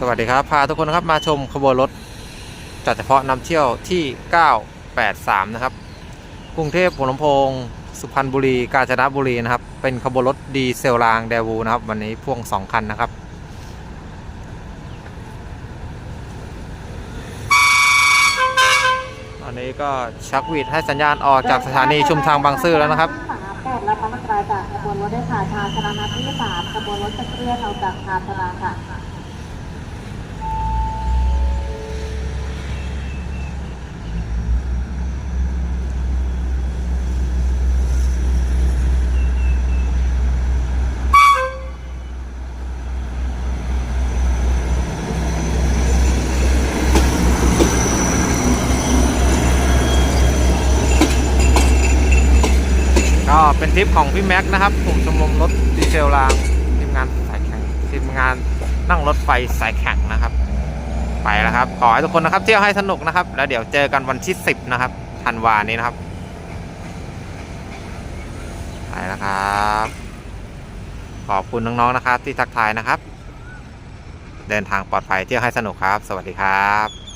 สวัสดีครับ พาทุกคนนะครับมาชมขบวนรถ จัดเฉพาะนำเที่ยวที่ 983 นะครับ กรุงเทพหัวลำโพง สุพรรณบุรี กาญจนบุรีนะครับ เป็นขบวนรถดีเซลรางเดวูนะครับ วันนี้พ่วง 2 คันนะครับตอนนี้ก็ชักวีดให้สัญญาณออกจากสถานีชุมทางบางซื่อแล้วนะครับสามและพระมัตราจากขบวนรถได้ผ่านชาชนะนัดที่สามขบวนรถจะเคลื่อนออกจากชาชนาค่ะ เป็นทริปของพี่แม็กซ์นะครับกลุ่มชมรมรถดีเซลรางทีมงานสายแข่งทีมงานนั่งรถไฟสายแข่งนะครับ ไปแล้วครับ ขอให้ทุกคนนะครับ เที่ยวให้สนุกนะครับ แล้วเดี๋ยวเจอกันวันที่ 10 นะครับธันวานี้นะครับ ไปแล้วครับ ขอบคุณน้องๆนะครับ ที่ทักทายนะครับ เดินทางปลอดภัยเที่ยวให้สนุกครับ สวัสดีครับ